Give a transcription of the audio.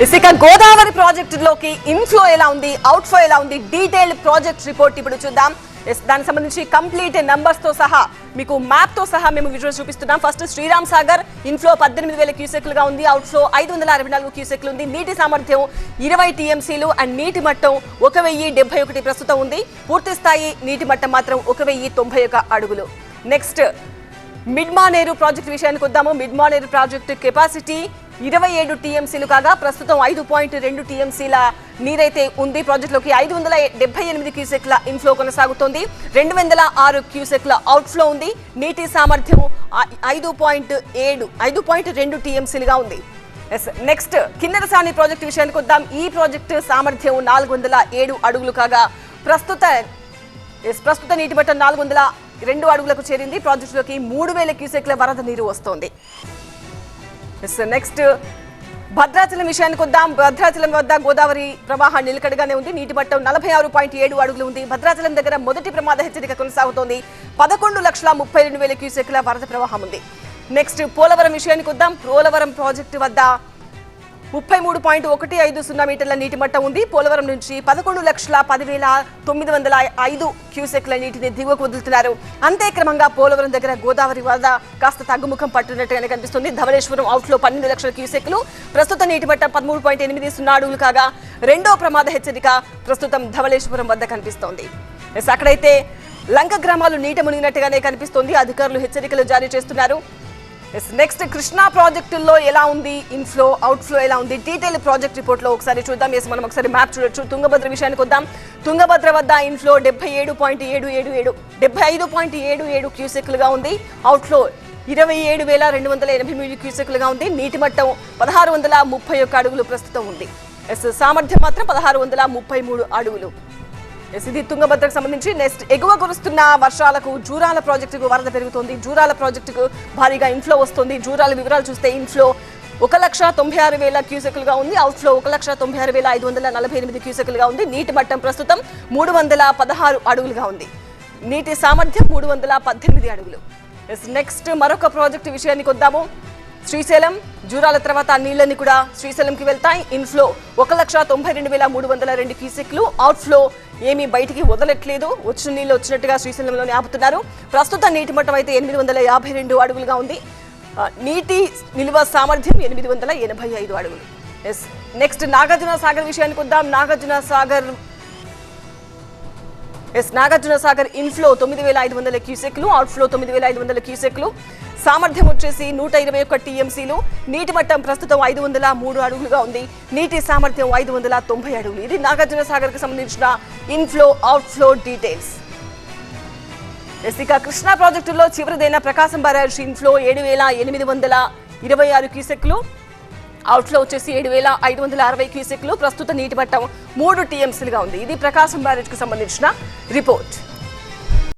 ఇక గోదావరి ప్రాజెక్టులోకి ఇన్ఫ్లో ఎలా ఉంది? అవుట్ఫ్లో ఎలా ఉంది? డీటెయిల్డ్ ప్రాజెక్ట్ రిపోర్ట్ ఇప్పుడు చూద్దాం. దానికి సంబంధించి కంప్లీట్ నంబర్స్తో సహా మీకు మ్యాప్తో సహా మేము విజువల్ చూపిస్తున్నాం. ఫస్ట్ శ్రీరామ్ సాగర్ ఇన్ఫ్లో పద్దెనిమిది వేల క్యూసెక్లుగా ఉంది. అవుట్ఫ్లో ఐదు వందల అరవై నాలుగు క్యూసెక్లు ఉంది. నీటి సామర్థ్యం ఇరవై టీఎంసీలు అండ్ నీటి మట్టం ఒక వెయ్యి డెబ్బై ఒకటి ప్రస్తుతం ఉంది. పూర్తి స్థాయి నీటి మట్టం మాత్రం ఒక వెయ్యి తొంభై ఒక అడుగులు. నెక్స్ట్ మిడ్ మానేరు ప్రాజెక్ట్ విషయానికి వద్దాము. మిడ్మానేరు ప్రాజెక్ట్ ప్రాజెక్టు కెపాసిటీ ఇరవై ఏడు టీఎంసీలు కాగా ప్రస్తుతం ఐదు పాయింట్ రెండు టీఎంసీల నీరైతే ఉంది. ప్రాజెక్టులోకి ఐదు వందల డెబ్బై ఎనిమిది క్యూసెక్ల ఇన్ఫ్లో కొనసాగుతోంది. రెండు వందల ఆరు క్యూసెక్ల అవుట్ఫ్లో ఉంది. నీటి సామర్థ్యం ఐదు పాయింట్ ఏడు ఐదు పాయింట్ రెండు టీఎంసీలుగా ఉంది. ఎస్ నెక్స్ట్ కిన్నెరసాని ప్రాజెక్టు విషయానికి వద్దాం. ఈ ప్రాజెక్టు సామర్థ్యం నాలుగు వందల ఏడు అడుగులు కాగా ప్రస్తుత ప్రస్తుత నీటి మట్టం నాలుగు వందల రెండు అడుగులకు చేరింది. ప్రాజెక్టులోకి మూడు వేల క్యూసెక్ల వరద నీరు వస్తోంది. ఎస్ నెక్స్ట్ భద్రాచలం విషయానికి వద్దాం భద్రాచలం వద్ద గోదావరి ప్రవాహం నిలకడగానే ఉంది. నీటి మట్టం నలభై ఆరు పాయింట్ ఏడు అడుగులు ఉంది. భద్రాచలం దగ్గర మొదటి ప్రమాద హెచ్చరిక కొనసాగుతోంది. పదకొండు లక్షల ముప్పై రెండు వేల క్యూసెక్ల వరద ప్రవాహం ఉంది. నెక్స్ట్ పోలవరం విషయానికి వద్దాం పోలవరం ప్రాజెక్టు వద్ద ముప్పై మూడు పాయింట్ ఒకటి ఐదు సున్నా మీటర్ల నీటి మట్టం ఉంది. పోలవరం నుంచి పదకొండు లక్షల పదివేల తొమ్మిది వందల ఐదు క్యూసెక్ల నీటిని దిగువకు వదులుతున్నారు. అంతే క్రమంగా పోలవరం దగ్గర గోదావరి వరద కాస్త తగ్గుముఖం పట్టినట్టుగానే కనిపిస్తుంది. ధవళేశ్వరం అవుట్లో పన్నెండు లక్షల క్యూసెక్లు. ప్రస్తుత నీటి మట్టం పదమూడు పాయింట్ ఎనిమిది సున్నా అడుగులు కాగా రెండో ప్రమాద హెచ్చరిక ప్రస్తుతం ధవళేశ్వరం వద్ద కనిపిస్తోంది. అక్కడైతే లంక గ్రామాలు నీట మునిగినట్టుగానే కనిపిస్తోంది. అధికారులు హెచ్చరికలు జారీ చేస్తున్నారు. ఎస్ నెక్స్ట్ కృష్ణా ప్రాజెక్టుల్లో ఎలా ఉంది? ఇన్ఫ్లో అవుట్ఫ్లో ఎలా ఉంది? డీటెయిల్ ప్రాజెక్ట్ రిపోర్ట్లో ఒకసారి చూద్దాం. ఎస్ మనం ఒకసారి మ్యాప్ చూడొచ్చు. తుంగభద్ర విషయానికి వద్దాం. తుంగభద్ర వద్ద ఇన్ఫ్లో డెబ్బై ఏడు పాయింట్ ఏడు ఏడు ఏడు డెబ్బై ఐదు పాయింట్ ఏడు ఏడు క్యూసెక్లుగా ఉంది. అవుట్ఫ్లో ఇరవై ఏడు వేల రెండు వందల ఎనభై మూడు క్యూసెక్లుగా ఉంది. నీటి మట్టం పదహారు వందల ముప్పై ఒక్క అడుగులు ప్రస్తుతం ఉంది. ఎస్ సామర్థ్యం మాత్రం పదహారు వందల ముప్పై మూడు అడుగులు. ఇది తుంగభద్రకు సంబంధించి నెక్స్ట్ ఎగువ కురుస్తున్న వర్షాలకు జూరాల ప్రాజెక్టుకు వరద పెరుగుతోంది. జూరాల ప్రాజెక్టుకు భారీగా ఇన్ఫ్లో వస్తుంది. జూరాల వివరాలు చూస్తే ఇన్ఫ్లో ఒక లక్ష తొంభై ఆరు వేల క్యూసెక్లుగా ఉంది. అవుట్ఫ్లో ఒక లక్ష తొంభై ఆరు వేల ఐదు వందల నలభై ఎనిమిది క్యూసెక్లుగా ఉంది. నీటి మట్టం ప్రస్తుతం మూడు వందల పదహారు అడుగులుగా ఉంది. నీటి సామర్థ్యం మూడు వందల పద్దెనిమిది అడుగులు. నెక్స్ట్ మరొక ప్రాజెక్టు విషయానికి వద్దాము. శ్రీశైలం జూరాల తర్వాత ఆ నీళ్ళని కూడా శ్రీశైలంకి వెళ్తాయి. ఇన్ఫ్లో ఒక లక్ష తొంభై రెండు వేల మూడు వందల రెండు క్యూసెక్లు. అవుట్ఫ్లో ఏమీ బయటికి వదలట్లేదు. వచ్చిన నీళ్ళు వచ్చినట్టుగా శ్రీశైలంలోనే ఆపుతున్నారు. ప్రస్తుత నీటి మట్టం అయితే ఎనిమిది వందల యాభై రెండు అడుగులుగా ఉంది. నీటి నిల్వ సామర్థ్యం ఎనిమిది వందల ఎనభై ఐదు అడుగులు. ఎస్ నెక్స్ట్ నాగార్జున సాగర్ విషయానికి వద్దాం. నాగార్జున సాగర్ ఎస్ నాగార్జున సాగర్ ఇన్ఫ్లో తొమ్మిది వేల ఐదు వందల క్యూసెక్లు అవుట్ఫ్లో తొమ్మిది వేల ఐదు వందల క్యూసెక్లు. సామర్థ్యం వచ్చేసి నూట ఇరవై ఒక్క టీఎంసీలు. నీటి మట్టం ప్రస్తుతం ఐదు వందల మూడు అడుగులుగా ఉంది. నీటి సామర్థ్యం ఐదు వందల తొంభై అడుగులు. ఇది నాగార్జున సాగర్కి సంబంధించిన ఇన్ఫ్లో అవుట్ఫ్లో డీటెయిల్స్ ఎస్ ఇక కృష్ణా ప్రాజెక్టులో చివరిదైన ప్రకాశం బ్యారేజ్ ఇన్ఫ్లో ఏడు వేల ఎనిమిది వందల ఇరవై ఆరు క్యూసెక్లు. అవుట్లో వచ్చేసి ఏడు వేల ఐదు వందల అరవై క్యూసెక్లు ప్రస్తుత నీటి మట్టం మూడు టీఎంసీలుగా ఉంది. ఇది ప్రకాశం బ్యారేజ్కి సంబంధించిన రిపోర్ట్.